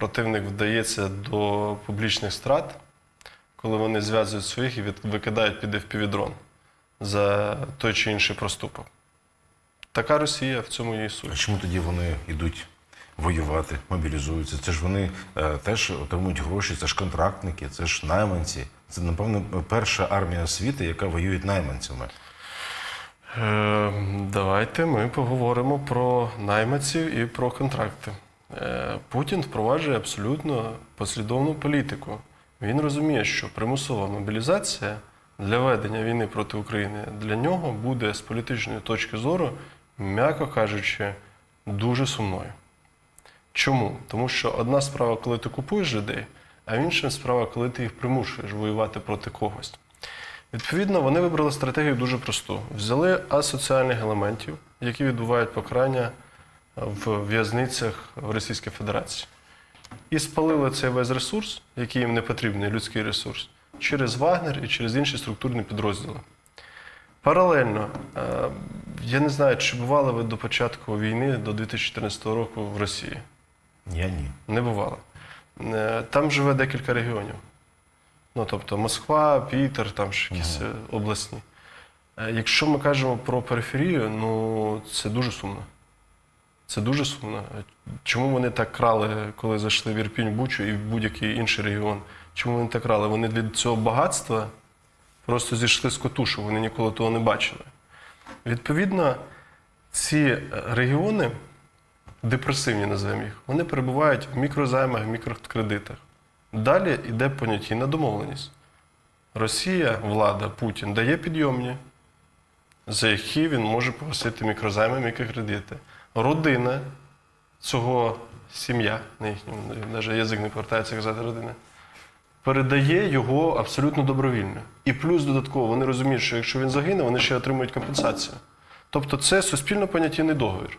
противник вдається до публічних страт, коли вони зв'язують своїх і викидають під FPV-дрон за той чи інший проступок. Така Росія в цьому її А суть. чому тоді вони йдуть воювати, мобілізуються? Це ж вони е, теж отримують гроші, це ж контрактники, це ж найманці. Це, напевно, перша армія світу, яка воює найманцями. Е, давайте ми поговоримо про найманців і про контракти. Е, Путін впроваджує абсолютно послідовну політику. Він розуміє, що примусова мобілізація для ведення війни проти України для нього буде з політичної точки зору, м'яко кажучи, дуже сумною. Чому? Тому що одна справа, коли ти купуєш людей, а інша справа, коли ти їх примушуєш воювати проти когось. Відповідно, вони вибрали стратегію дуже просту: взяли асоціальних елементів, які відбувають покарання в в'язницях в Російській Федерації, і спалили цей весь ресурс, який їм не потрібний, людський ресурс, через Вагнер і через інші структурні підрозділи. Паралельно, е, я не знаю, чи бували ви до початку війни, до 2014 року в Росії. Я ні. Не бувало. Е, Там живе декілька регіонів. Ну, тобто Москва, Пітер, там ж якісь е, обласні. Якщо ми кажемо про периферію, ну це дуже сумно. Це дуже сумно. Чому вони так крали, коли зайшли в Ірпінь, Бучу і в будь-який інший регіон? Чому вони так крали? Вони від цього багатства просто зійшли з котушу, вони ніколи того не бачили. Відповідно, ці е, регіони депресивні, називаємо їх, вони перебувають в мікрозаймах, мікрокредитах. Далі йде понятійна домовленість. Росія, влада, Путін дає підйомні, за які він може погасити мікрозайми, мікрокредити. Родина цього сім'я, на їхньому, навіть язик не повертається казати родина, передає його абсолютно добровільно. І плюс додатково вони розуміють, що якщо він загине, вони ще отримують компенсацію. Тобто це суспільно понятійний договір.